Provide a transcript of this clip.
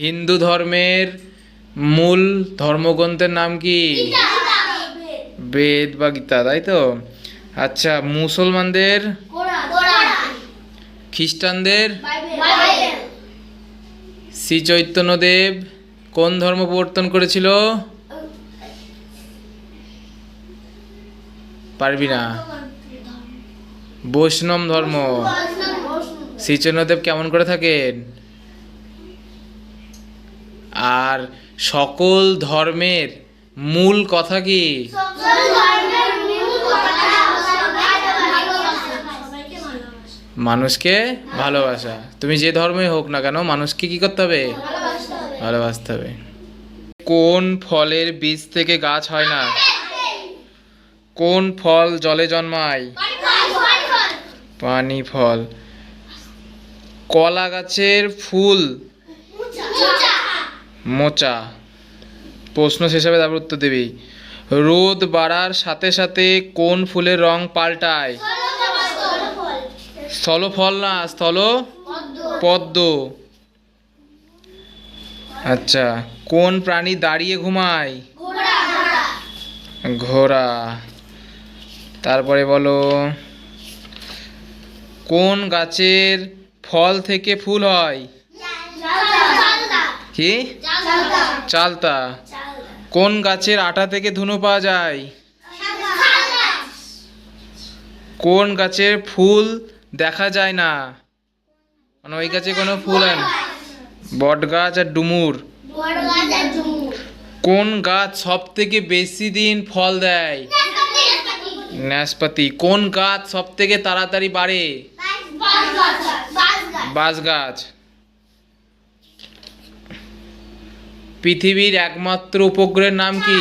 হিন্দু ধর্মের মূল ধর্মগ্রন্থের নাম কি? বেদ বা গীতা তাই তো? আচ্ছা মুসলমানদের খ্রিস্টানদের শ্রী চৈতন্যদেব কোন ধর্ম প্রবর্তন করেছিল? পারবি না। বৈষ্ণব ধর্ম। শ্রী চৈতন্যদেব কেমন করে থাকেন? আর সকল ধর্মের মূল কথা কি? মানুষকে ভালোবাসা। তুমি যে ধর্মই হোক না কেন মানুষকে কি করতে হবে? ভালোবাসতে হবে। কোন ফলের বীজ থেকে গাছ হয় না? কোন ফল জলে জন্মায়? পানি ফল। কলা গাছের ফুল মোচা। প্রশ্ন শেষ হবে তারপর উত্তর দিবি। রোদ বাড়ার সাথে সাথে কোন ফুলের রং পাল্টায়? স্থল ফল না, স্থল পদ্ম। আচ্ছা কোন প্রাণী দাঁড়িয়ে ঘুমায়? ঘোড়া। তারপরে বলো, কোন গাছের ফল থেকে ফুল হয়? কি? চালতা। কোন গাছের আটা থেকে ধুনো পাওয়া যায়? কোন গাছের ফুল দেখা যায় না? মানে ওই গাছে কোনো ফুল হয় না। বট গাছ আর ডুমুর। কোন গাছ সব থেকে বেশি দিন ফল দেয়? নাশপাতি কোন গাছ সব থেকে তাড়াতাড়ি বাড়ে? বাঁশ গাছ পৃথিবীর একমাত্র উপগ্রহের নাম কি?